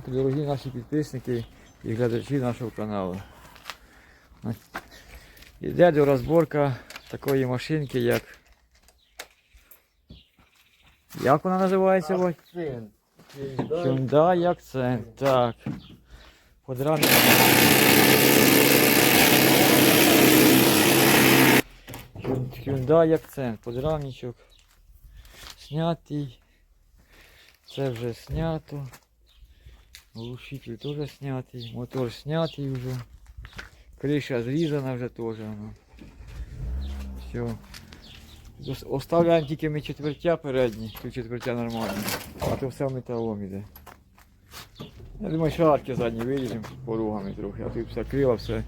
Ранку, дорогі наші підписники і глядачі нашого каналу. Іде до розборка такої машинки, як. Як вона називається? Акцент. Hyundai Accent. Так. Hyun- Hyundai Accent. Подрамничок. Снятий. Це вже снято. Глушитель теж снятий. Мотор снятий вже. Криша зрізана вже теж. Ну. Все. Оставляємо тільки ми четвертя передні, четвертя нормально. А то все металом іде. Я думаю, шарки задні виріжемо поругами трохи, а тут все крила, все.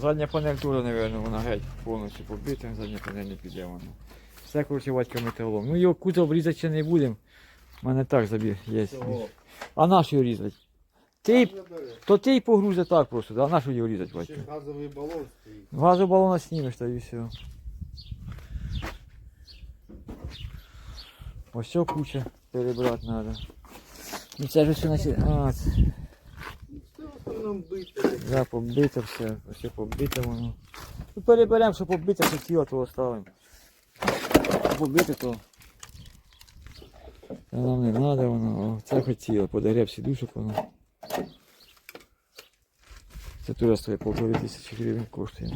Задня панель теж, мабуть, вона геть повністю побита, задня панель не піде вона. Все коротше батька металом. Ну його кузов різати ще не будемо. У мене так забір є. А наш його різати? Ти, то ти й погрузи так просто, да? а наш його різати? Ще газовий балон стоїть. Газобалона знімеш та і все. Ось все куча перебрати треба. Ну це ж все наче. А, це Все в основному да, побите все, все побите воно. Ну переберемо, що побите, що тіло, то оставимо. Що Побите, то. Це нам не треба воно, це хотіло, подогрів сідушок воно. Це теж стоїть полтори тисячі гривень коштує.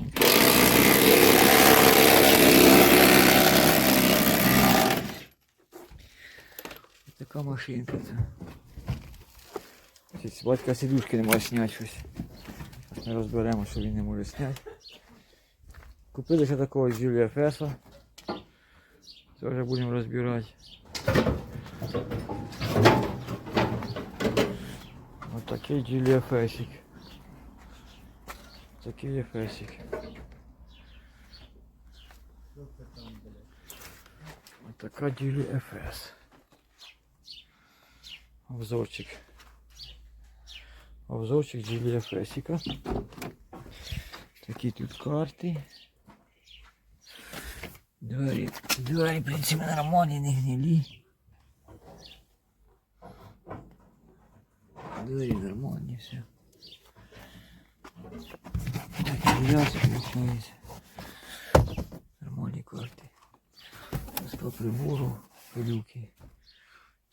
Така машинка це. Батька сідушки не може зняти щось. Ми розберемо, що він не може зняти. Купили ще такого з Юлія Феса. Теж будемо розбирати. Ось такий Джулія Фесик. Такий є Фесик. Ось така Джулія Фес. Обзорчик. Обзорчик Джулія Фесика. Такі тут карти. Двері, двері, в принципі, нормальні, не гнилі. Двері нормальні, все. М'ясо виходить. Нормальні карти. По прибору, пилюки.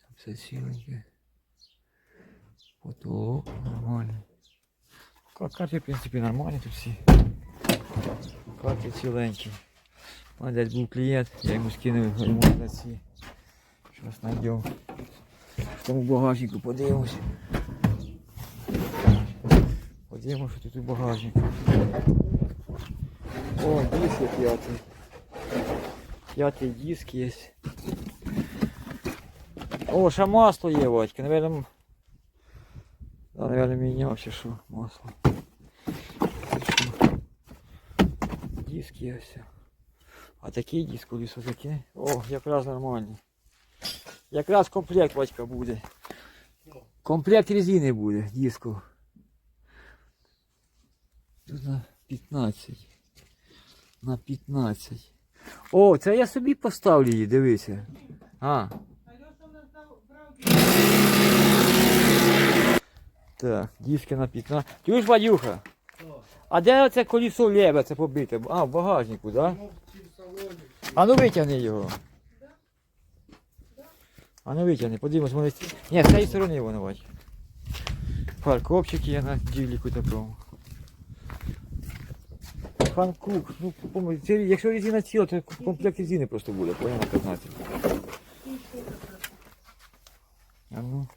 Там все ціленьке. Потолок нормальний. Ка- Карти, в принципі, нормальні тут всі. Карти ціленькі. А десь був клієнт, я йому скинув ремонт на ці. Щось знайдемо. В тому багажнику подивимось. Подивимось, що тут у багажнику. О, диск є п'ятий. П'ятий диск є. О, ще масло є, Вадька. Наверное, да, наверное, міняв чи що масло. Диск є ось. А такий диск у лісу такі. О, якраз нормальний. Якраз комплект батька буде. Комплект резини буде, диску. Тут на 15. На 15. О, це я собі поставлю її, дивися. А. Так, диски на 15. Чуєш, Вадюха? А де оце колесо ліве, це побите? А, в багажнику, так? Да? А ну витягни його. А ну витягни, подивимось, може. Ні, з цієї сторони воно бач. Парковчик є на діліку такому. Фанкук, ну це- якщо резина ціла, то комплект резини просто буде, поняв на 15. А ну.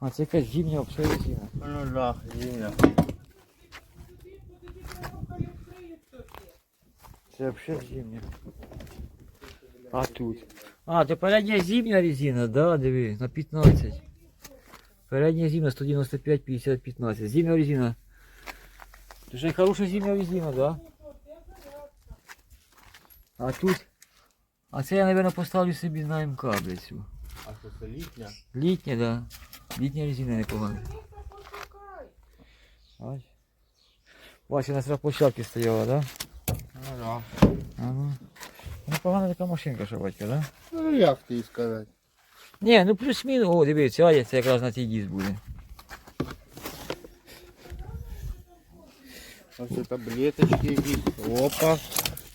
А це якась зимня взагалі резина. Ну да, зімня. Це взагалі зимня. А тут. А, то передня зимня резина, да, диви, на 15. Передня зимня 195, 50, 15. Зимня резина. Це ж хороша зимня резина, да? А тут. А це я, мабуть, поставлю собі на МК, блядь, цю. А що це літня? Літня, да. Літня резина непогана. Бачиш, на цій площадці стояла, да? Ну да. А ну. Непогана така машинка, що батька, да? Ну як тобі сказати? Ні, ну плюс-мінус, о, дивіться, а це якраз на цей діз буде. Ось таблеточки якісь. Опа.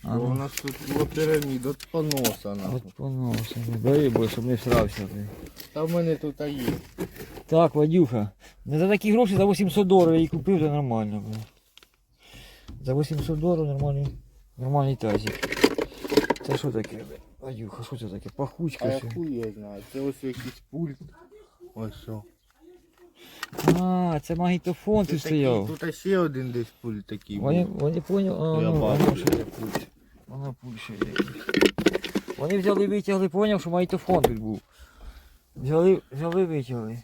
А, ну. у нас тут була піраміда от поноса нахуй. От поносимо. Бери, бо щоб не всрався. ти. Та в мене тут а є. Так, Вадюха, не за такі гроші за 800 доларів я її купив, це нормально. Бля. За 800 доларів нормальний, нормальний тазик. Це що таке? Вадюха, що це таке? Пахучка. я хуй я знаю. Це ось якийсь пульт. Ось що. А, це магнітофон такий, стояв. Тут ще один десь пульт такий. Вони, був. вони поняли, а, Я ну, бачу. воно ще є пульт. Воно пульт ще є. Вони взяли, витягли, поняв, що магнітофон тут був. Взяли, взяли, витягли.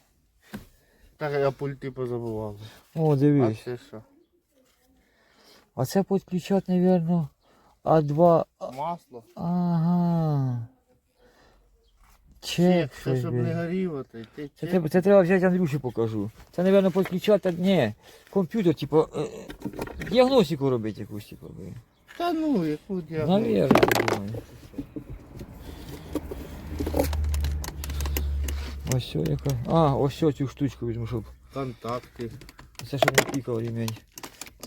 Так я пульти позабував. О, А дивись. це що? А це підключати, мабуть, А2. Масло? Ага. Чек, Чек, це щоб не горіло, то Це, чек. треба- це треба взяти Андрюші покажу. Це, мабуть, підключати, ні, комп'ютер, типу, е, е, діагностику робити якусь, типу, блін. Та ну, яку діагноз. Я думаю. Ось що яка. А, ось що цю штучку візьму, щоб. Контакти. Це щоб не пікав ремень.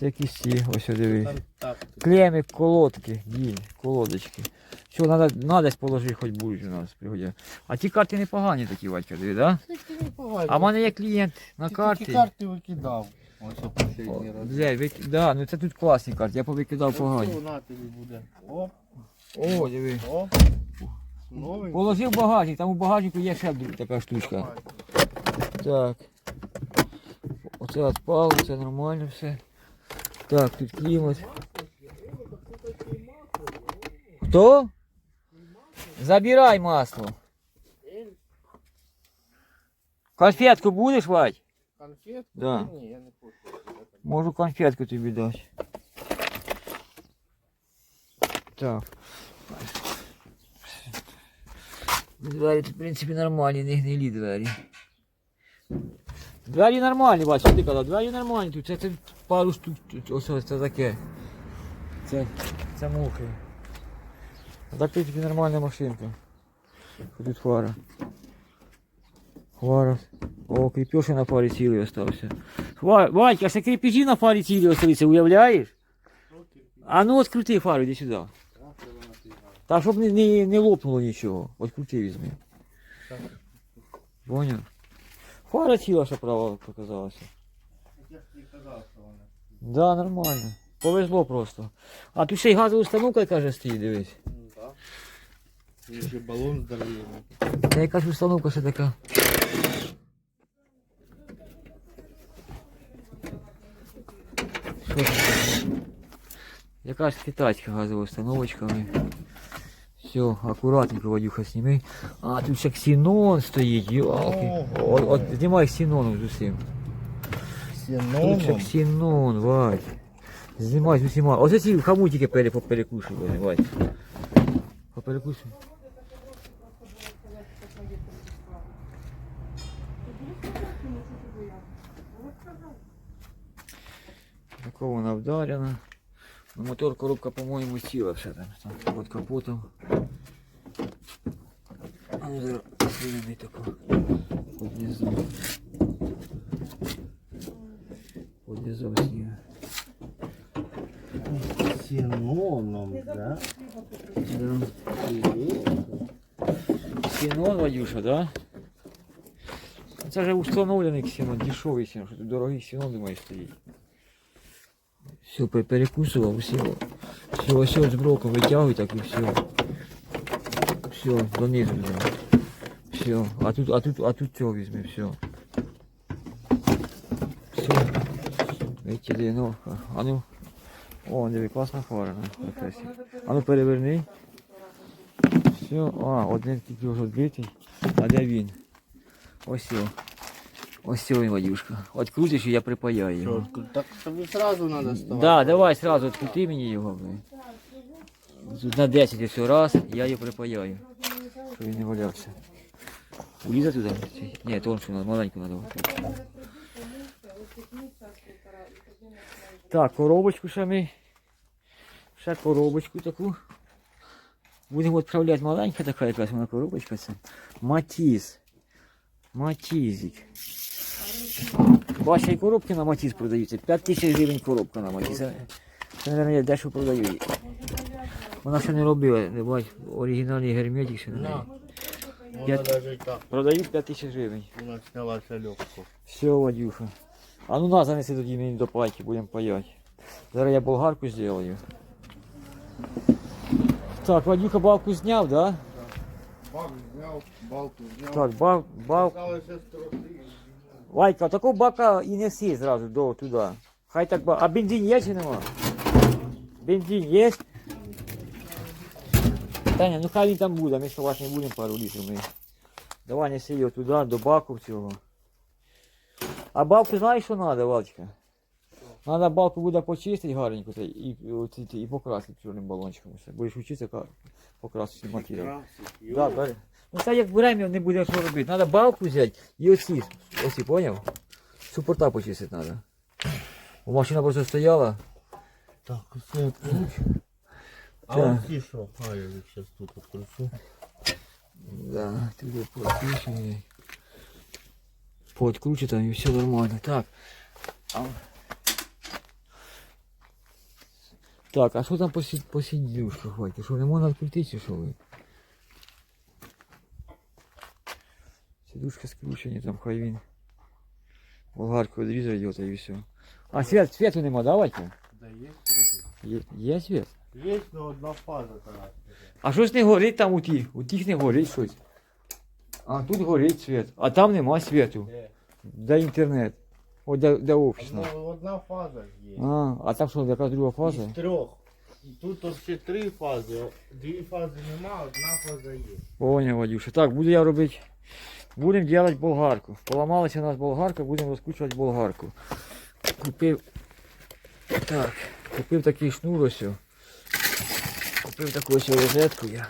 Якісь ці, ось що диви. Контакти. Колодки, дій, колодочки. Що, надо, надо положити, хоч будуть у нас пригодя. А ті карти непогані такі, Вадька, диви, да? Такі. А в мене є клієнт на карті. Ті карти викидав. Ось о, О, раз. Бля, вик... да, ну це тут класні карти, я повикидав погані. На тобі буде. Оп, О, диви. Новий. Положив багажник, там у багажнику є ще така штучка. Так. Оце відпало, це нормально все. Так, тут клімат. Хто? Забирай масло. Конфетку будеш, Вадь? Конфет? Да. Ні, я не хочу. Можу конфетку тобі дати. Так. Двері тут, в принципі, нормальні, не гнилі двері. Двері нормальні, що ти казав? Двері нормальні, тут це, це пару штук, тут, ось ось це таке. Це, це мухи. Так, принципі, нормальна машинка. Тут фара. Фара. О, крепеж на фарі цілий остався. Ва- Вадька, ще крепежі на фарі цілі осталися, уявляєш? А ну от крути фару, іди сюди. Та щоб не, не, не лопнуло нічого. От крути візьми. Поняв? Фара ціла, що права показалася. Я ж тобі казав, що вона. Да, нормально. Повезло просто. А тут ще й газова установка, каже, стоїть, дивись. Ну так. Є ще балон здоров'яний. Та яка ж установка ще така. Що це? Якась китайська газова установочка. Все, акуратненько, Вадюха, сніми. А, тут ще ксенон стоїть, йолки. От, от знімай ксеноном з усім. Тут ще ксенон, Вадь. Знімай з усіма. Оце ці хамутики пере, поперекушували, Вадь. Поперекушуй. Такого вона вдарена. Ну, мотор коробка, по-моєму, ціла все там, там під капотом. А ну зараз виріби таку. Під низом. Під низом снігу. Синоном, да? Да. Ксенон, Вадюша, да? Це вже установлений ксенон, дешевий ксенон, що тут дорогий ксенон, думаєш, стоїть. Все, пе- перекусував, все. Все, ось ось з броком витягуй так і все. Все, донизу взяв. Все, а тут, а тут, а тут цього візьми, все. Все. Витягли, ну, а ну. О, диви, класна фара на професії. А ну переверни. Все, а, один тільки вже відбитий. А де він? Ось його. Ось він, Вадюшка. От крутиш і я припаяю його. Так тобі сразу треба ставати. Да, давай сразу открути мені його. блин. Тут на 10 ось раз, я його припаяю. Щоб він не валявся. Уліза туди? Ні, тоншу маленьку надо. Так, коробочку ще ми. Ще коробочку таку. Будемо відправляти маленька така якась вона коробочка це. Матіс. Матізик. Бачиш, і коробки на матіз продаються. 5 тисяч гривень коробка на матіз. Це, мабуть, я дешево продаю її. Вона ще не робила, не бач, оригінальний герметик ще не робила. Я- Продають 5 тисяч гривень. Вона снялася легко. Все, Вадюха. А ну на, занеси тоді мені до пайки, будемо паять. Зараз я болгарку зроблю. Так, Вадюха балку зняв, да? Бак зняв, балку зняв. Так, бав. Залишилося трохи. Вайка, такого бака і неси зразу до туди. Хай так ба. А бензин є чи нема? Бензин є? Таня, ну хай він там буде, ми вас не будемо пару літрів. Ми... Давай неси його туди, до баку цього. А балку знаєш, що треба, Валечка? Треба балку буде почистити гарненько це, і, і, оці- ці- і покрасити чорним балончиком. Все. Будеш вчитися ка- покрасити матеріал. Красить. Да, бери. Ну це як время не буде що робити. Треба балку взяти і оці. Оці, поняв? Супорта почистити треба. Бо машина просто стояла. Так, усе відкручу. А Так. оці що? А, я їх зараз тут відкручу. Да, туди подкручений. Подкручу там і все нормально. Так. А... Так, а що там по, сі- по хватить? Що не можна відкрутити, чи що ви? Сидушки скручені, там хай він. Болгарку відрізав та і все. А свет, свету нема, давайте. Да є трохи. Є, є світ? Є, но одна фаза така. А щось не горить там у тих? У тих не горить щось. А тут горить світ. А там нема світу. Де? Де інтернет? О, де, де офісна. Одна, одна фаза є. А, а там що, яка друга фаза? Із трьох. І Тут взагалі три фази. Дві фази нема, одна фаза є. Поняв, Вадюша. Так, буду я робити. Будемо робити болгарку. Поламалася у нас болгарка, будемо розкручувати болгарку. Купив. Так, купив такий шнур ось. Купив таку ось розетку я.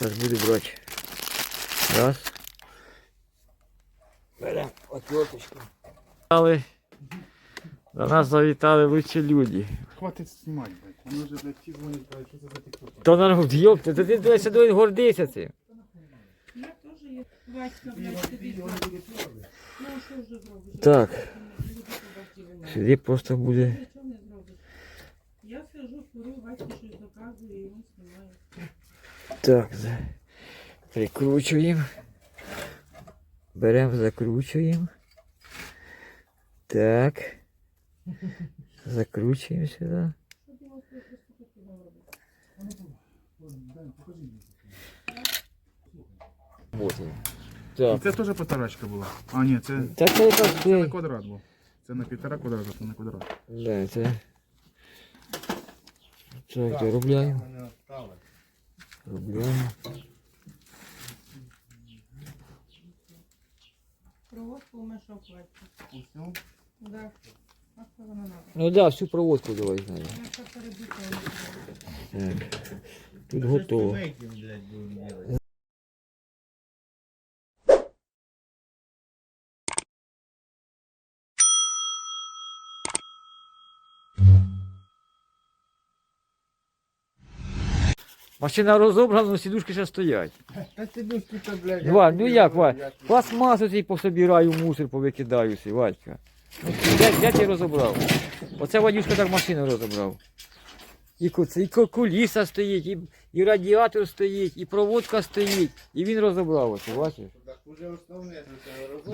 Зараз буду брати. Раз. Беремо отверточку. Але до нас завітали лучші люди. Хватит снимать, блядь. Он уже, блядь, все звонит, блядь, что это за тикток? То народ, йопта, то ти дивися, гордися цим. Я теж є. Батька, блядь, тобі Ну, а що вже зробиш? Так. Люди побачили мене. Сюди просто буде. Нічого не зробиш. Я сижу, курю, батько щось доказує, і він знімає. Так, за- прикручуємо. Беремо, закручуємо. Так. Закручуємо сюди. Що думав, що я просто хотіла робити? Вот. І Так. це теж потарачка була. А, ні, це, Та це якраз це на цей. квадрат був. Це на півтора квадрата, це на квадрат. Да, це. Так, доробляємо. Мене осталось. Робляємо. Проводку вмешав батько. Усю? Да. А що вона надо? Ну так, да, всю проводку давай знаю. Я ще перебита. не знаю. Так. Тут готово. Щось ми этим, блядь, будемо делать. Машина розобрана, але сідушки ще стоять. Та сидушки то, блядь. Валь, ну як, Валь? Пластмасу цей пособираю, мусор повикидаю всі, Валька. Де, де ти розібрав? Оце Вадюшка так машину розібрав. І, і куліса стоїть, і, і радіатор стоїть, і проводка стоїть. І він розібрав оце, бачиш? Так уже основне.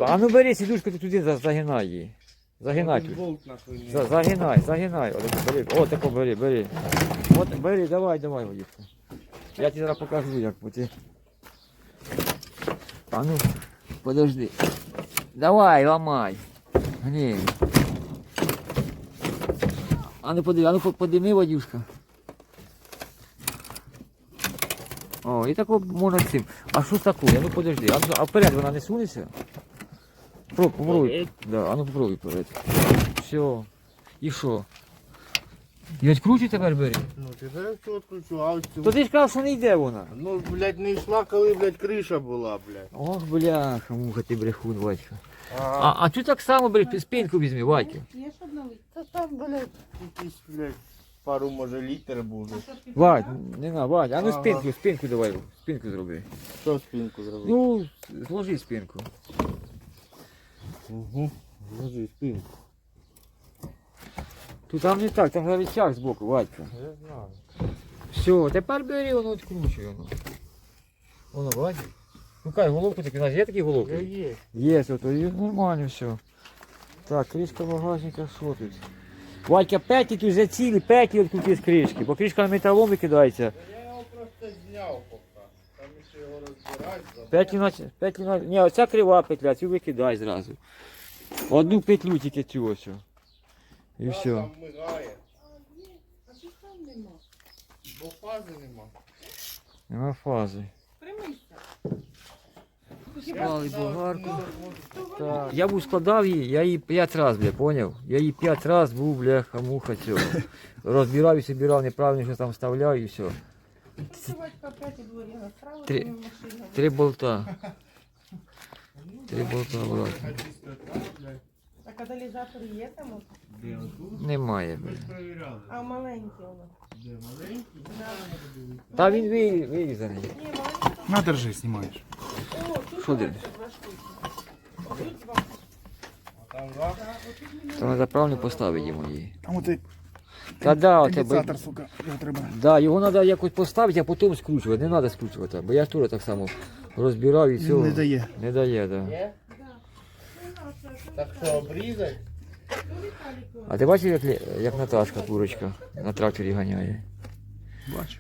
А ну бери сідушку ти туди загинай її. Загинай тут. загинай, загинай. О, тако бери, бери. От бери, давай, давай, Вадюшка. Я тобі зараз покажу, як бо ти. А ну, подожди. Давай, ламай. Гни. А ну подиви, а ну по- подими, Вадюшка. О, і тако можна цим. А що таке? А ну подожди. А, ну, а вперед вона не сунеться? Про, попробуй. Да, а ну попробуй вперед. Все. І що? І відкручуй тепер бери. Ну, зараз все відключу, а ось цю- То ти ж казав, що не йде вона. Ну, блядь, не йшла, коли, блядь, криша була, блядь. Ох, бляха, муха, ти брехун, батько. А, А, а ти так само бери, спинку візьми, батько. Є ж одна та там, блядь, якісь, блядь, пару може літр буде. Вадь, не на, Вадь, а ну Ага. спинку, спинку давай, спинку зроби. Що спинку зробити? Ну, зложи спинку. Угу. Ложи спинку. Тут там не так, там гравічак збоку, Вадька. Я знаю. Все, тепер бери, воно відкручуй воно. Воно, бачиш? Ну кай, головку таки, у нас є такі головки? є. Є, то, то і нормально все. Так, кришка багажника, що тут? Вадька, петлі тут вже цілі, петлі відкрути з кришки, бо кришка на металом викидається. Я його просто зняв поки. Там ще його розбирати. Петлі на, петлі на, ні, оця крива петля, цю викидай зразу. Одну петлю тільки цю ось. І все. Там мигає. А чи там нема? Бо фази нема. Нема фази. Примися. Склали болгарку. То вона Так. Я був складав її, я її п'ять разів, бля, поняв? Я її п'ять разів був, бляха, муха цього. Розбирав і собирав, неправильно що там вставляв і все. Батька опять у дворі настрала, Три- там машина. Три болта. Три болта, брат. А Каталізатор є там? от? Де отут? Немає. Перевіряли. А маленький воно. Де маленький? Та він вирі- вирізаний. Ні, маленький. На, держи, знімаєш. О, тут Що ти? два штуки. Отут два. А там два? Да, отут мені То треба правильно поставити йому її. Там оцей Та да, конденсатор, сука, його треба. да, його треба якось поставити, а потім скручувати. Не треба скручувати. Бо я ж теж так само розбирав і все. Він не дає. Не дає, так. Да. Є? Ну, Так що Віталіку. А ти бачив, як, лі- як Наташка, курочка, на тракторі ганяє? Бач.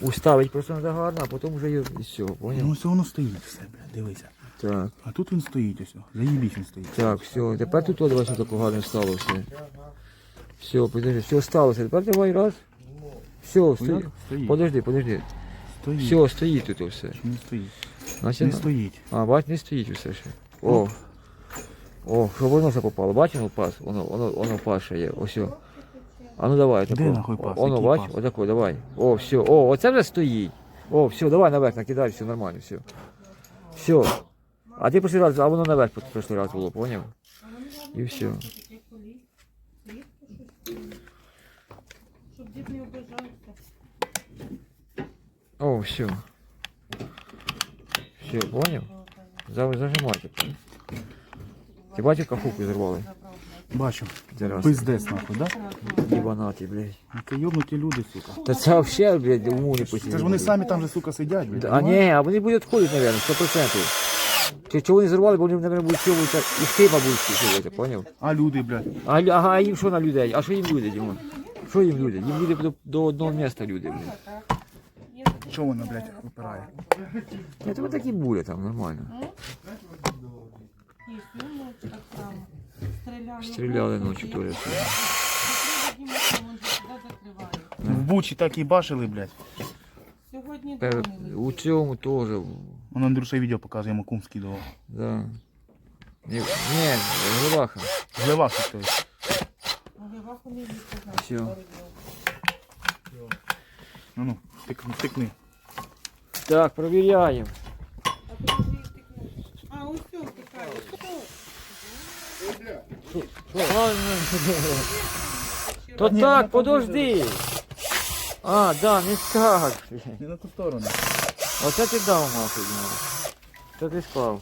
Уставить просто треба гарно, а потім вже її і все, Ну поняв? все воно стоїть все, бля, дивися. Так, А тут він стоїть ось. Заїбісь він стоїть. так, все. Тепер тут от бачиш, тако гарно стало все. Все, подожди, все сталося. Тепер давай раз. Все, стоїть. Стоїть. Подожди, подожди. Стоїть. Все, стоїть тут все. Чи не стоїть? Значить, Не стоїть. А, бач, не стоїть усе ще. О. О, що воно все попало. Бач, воно пас, воно, воно, воно паше є. Ось. о. А ну давай, Де нахуй пас? Воно, Який бач, пас? отако, давай. О, все, о, оце вже стоїть. О, все, давай наверх накидай, все нормально, все. Все. А ти прошлий раз, а воно наверх прошлий раз було, поняв? І все. Щоб дід не обижався. О, все. Все, поняв? За- Зажимай тепер. Ти бачив, кахуку зірвали? Бачу. Зараз. Пиздець нахуй, да? Єбанати, блядь. Які йобнуті люди, сука. Та це взагалі, блядь, уму не посідали. Це ж вони самі там же, сука, сидять, блядь. А ні, а вони будуть відходити, мабуть, 100%. Чи чого вони зірвали, бо вони, мабуть, будуть сьовувати, і ти, мабуть, сьовувати, поняв? А люди, блядь. А, лю- ага, а їм що на людей? А що їм люди, Дімон? Що їм люди? Їм люди до, до одного міста люди, блядь. Є таке. Чого вона, блядь, випирає? Ні, тебе такі були там, нормально. Є, ну, так само. Стріляли. Стріляли ночі теж. Закрили Діму, він же сюди закриває. В Бучі так і башили, блядь. Сьогодні Пер- дрони У летять. цьому теж, Он Андрюша відео показує, йому кум скидував. да. Ні, ні, Глибаха. Глевахи, то есть. Але ваху не їздить, Всё. пару днів. Ну, ну, тикни, тикни. Так, провіряємо. А ось все втикає. То так, подожди. А, да, не так. Не на ту сторону. Оце ти дав маху, Діма. Це ти склав.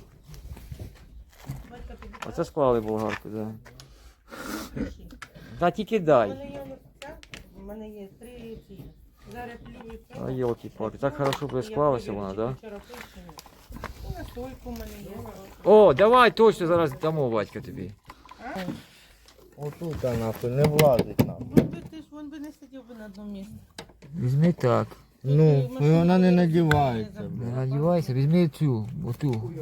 Оце склали болгарку, да. Та тільки дай. у мене є три ці. А йолки палки так хорошо би склалася вона, да? Ну. О, давай точно зараз дамо батька тобі. Отут, нахуй, не влазить нам. Ну, ти, ж вон би не сидів би на одному місці. Візьми так. Ну, вона не надівається. Не надівайся, візьми цю, оту.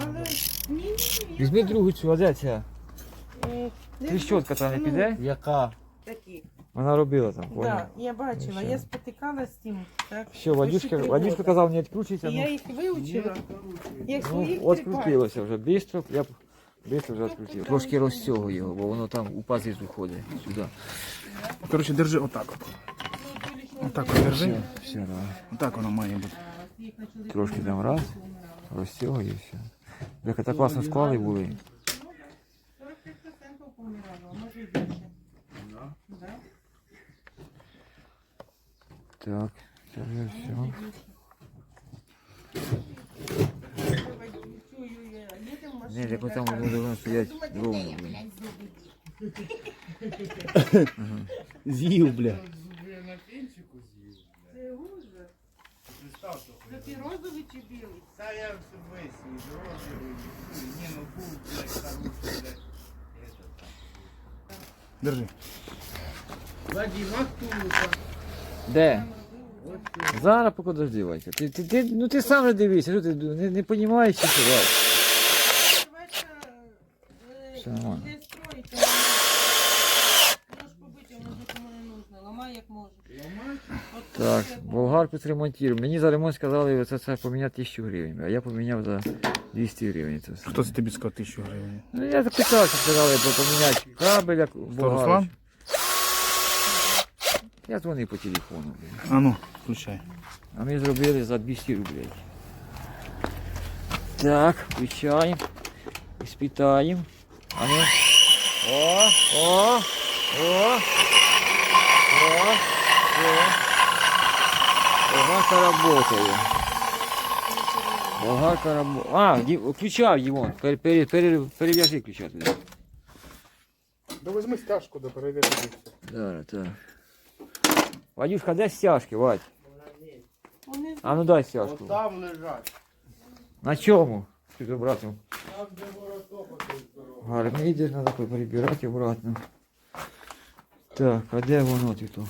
Але ні, ні, ні. Візьми другу цю, а де ця? Е, не Тріщотка там не ну, піде? Яка? Такі. Вона робила там, понял? Так, я бачила, я спотикала з тим. Так, Все, Вадюшка, почти три Вадюшка роки. казав, не відкручуйся. І я Ну, їх вивчила. Як ну своїх от три крутилося вже. Бистро, я б- бистро вже відкрутив. Трошки розцього його, бо воно там у пазицю ходить сюди. Коротше, держи отак от. пальці. Отак от держи. Все, все, давай. Отак воно має бути. Їх почали Трошки там раз, розцього і все. Бляха, так класно склали були. 45% помирало, а може і більше. Да? Так, це вже все. Не, так вот там вот должно стоять ровно, блин. З'їв, бля. Зуби на пенчику з'їв. Це ужас. Представ, що Це ти розовий чи білий? Та я все весь і розовий, і ні, ну був, блядь, хороший, блядь. Этот, там. Держи. Вадим, Актуса. Де? Зараз поки дожди, Ти, ти, ти, ну ти сам же дивися, що ти не, не розумієш, чи що, Вань? Все нормально. Не строїть. Нож побити, воно не нужно. Ламай як може. От Так, болгарку зремонтуємо. Мені за ремонт сказали, це, це поміняти 1000 гривень, а я поміняв за 200 гривень. Це все. Хто це тобі сказав тисячу гривень? Ну я запитався, сказали, бо поміняти кабель, як болгарку. Руслан? Я дзвонив по телефону. блін. А ну, включай. А ми зробили за 200 рублей. Так, включаємо. Іспитаємо. А ну. О, о, о, о, о. Болгарка работає. Болгарка работає. А, Ді- включав Дімон. Пере, пере, пере, перев'яжи ключа туди. Да візьми стяжку, да перевірити. Зараз, так. Вадюшка, де стяжки, Вадь? Вони А ну дай стяжку. Там лежать. На чому? Ти забрати? Там, де вороток отой здоровий. Треба обратно. Так, а де воно ти то?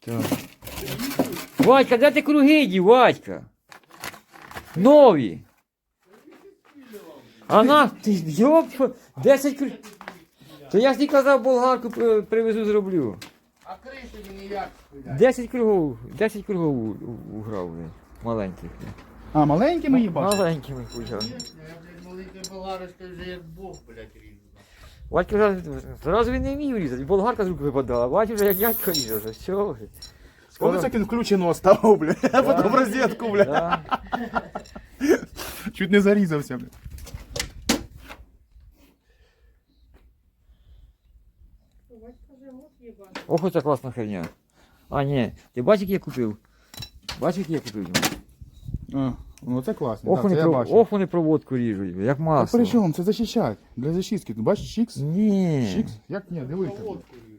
Так. Вадька, де ти круги дів, Вадька? Нові. А на, ти йоп, 10 круг. То я ж не казав, болгарку е, привезу, зроблю. А криші мені як стоять? 10 кругов, 10 кругов у- у- уграв, блін. маленьких. А, маленькими їбаш? Маленькими хуя. Я, блядь, маленький болгарочка вже як Бог, блядь, ріжу. Батько вже зразу він не вмів різати, болгарка з рук випадала, бачив вже як дядько ріже, вже все вже. Коли це він включено оставив, бля, а потім в розетку, бля. Да. Чуть не зарізався, бля. Батько вже мов їбать. Ох, оця класна херня. А, ні, ти бачиш, який я купив? Бачиш, який я купив? А, ну це класно, Ох, да, вони, це я про... бачу. Ох, вони проводку ріжуть, як А масло. при чому? Це защищать. Для защитки. Ти бачиш чікс? Ні. Чікс? Як ні, дивися.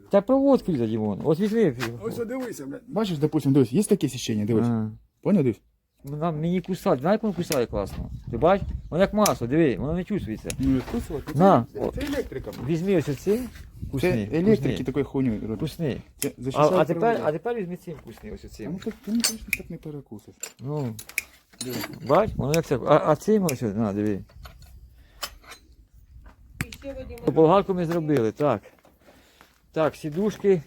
Та проводку різать, Дімон. Ось візьми. Ось дивися, бля. Бачиш, допустим, дивись, є таке січення, дивись. А. Поняв, дивись? Вона мені кусать, знаєш, як воно кусає класно? Ти бачиш? Воно як масло, диви, воно не чувствується. Ну, відкусувати. На, Це, це електрика. Візьми ось оці, Це електрики такої хуйню роблять. вкусний. Це А, а, тепер, а тепер візьми цим вкусний, ось А ну так, ти не точно так не перекусиш. Ну, бач, воно як це. А, а цим ось, на, диви. Болгарку ми зробили, так. Так, сідушки.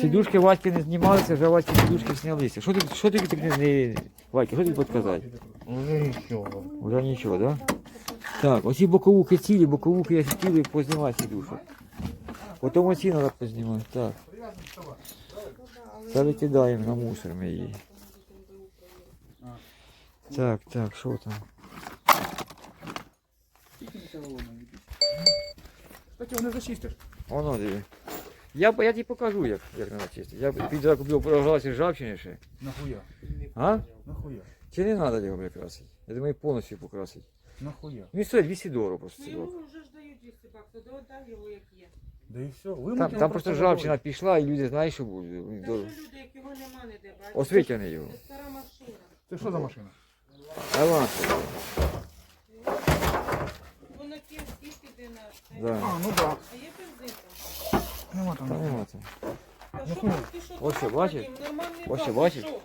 Сідушки Вадьки не знімалися, вже Вадьки сідушки знялися. Що ти, що тобі так не, не... Вадька, що тобі підказати? Уже нічого. Вже нічого, так? Да? Так, оці боковуки цілі, боковуки я хотів познімати сідушок. Потім оці треба познімати, так. Це викидаємо на мусор ми її. Так, так, що там? Так його не зачистиш. Воно диви. Я, я тобі покажу, як, як треба чистити. Я піде купив програвся ржавчини ще. Нахуя? А? Нахуя? Чи не треба його прикрасити? Я думаю, повністю покрасити. Нахуя? Він стоїть 200 доларів просто. Ну цілок. йому вже ж дають 200 баксів, то отдай його як є. Да і все. Там, там просто ржавчина пішла, і люди знають, що буде. Та що люди, як його нема ніде, бачиш? Ось витягни його. Це стара машина. Це що за машина? Аванс. Вона ким скільки де на це? Да. А, ну да. А є бензин? Нема там. Та нема це. Та що ну, ти що, ось що, дурак, бачиш? Вадим? Нормальний Ось що, бак, бачиш? що?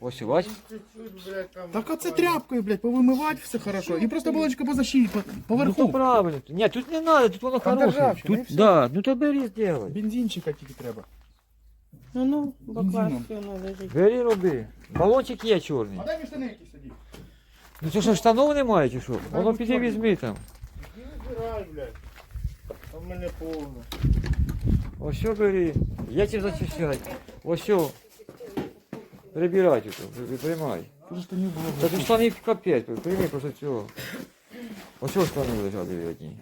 Ось що, бач? Чуть-чуть, блядь, там. Так оце тряпкою, блядь, повимивати все хорошо. І просто булочку позащити по- Ну то поверху. правильно. Ні, тут не треба, тут воно Там хороше. державчина, і Тут, все. да, ну то бери зробай. Бензинчика тільки треба. Ну, ну, Бензином. баклажки воно лежить. Бери роби. Балончик є чорний. А дай мені штани якісь тоді. Ну це що, штанов немає чи що? Воно піди візьми там. Іди вибирай, блядь. А в мене повно. Ось що бери. Я тебе зачищаю. Ось що. Прибирай тут, приймай. Тут штанів було. Та тут штани капець, прийми просто цього. Ось що штани лежать диви одні.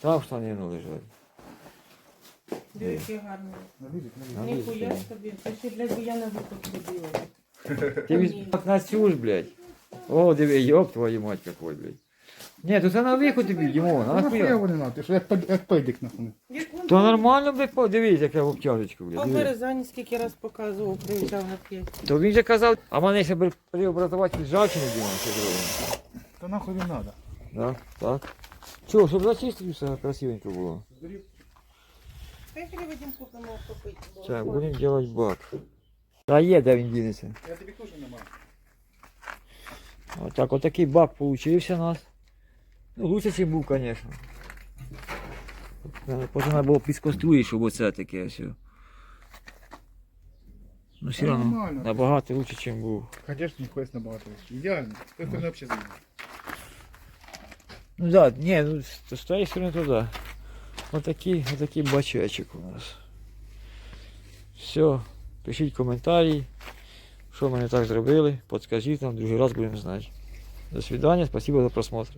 Там штани ну, лежать. Дивись, яке гарне. Належить, належить. Належить, Ніхуя так. собі. Це ще для буяна виход ходила. Ти візь так на цю ж, блядь. О, диви, ёб твою мать какой, блядь. Ні, то це на виход тобі, Дімон, а нахуя нахуя? вони надо? Ти що як пед- як педик нахуй. Як То нормально, блядь, подивись, яке в обтяжечку, А блядь. в диви. Березані скільки раз показував, приїжджав на п'ять. То він же казав, а мене ще б преобразувати від жавчини, Дімон, що зробимо. Та нахуй він надо. Да, так. Чого, щоб зачистити все красивенько було. Я вийдемо купимо попити. Так, будемо робити бак. Та є, де він дінеться. Я тобі теж нема. Отак, отакий бак получився у нас. Ну, лучше, ніж був, звісно. Потім треба було підскоструїти, щоб оце таке все. Ну, все одно нормально. набагато лучше, ніж був. Конечно, ніхуя набагато. Ідеально. Ти хоч не взагалі заїде. Ну да, ні, ну з- з тієї сторони туди. Отакий, отакий бачечок у нас. Все, пишіть коментарі, що ми не так зробили, подскажіть нам, другий раз будемо знати. До свидання, спасибо за просмотр.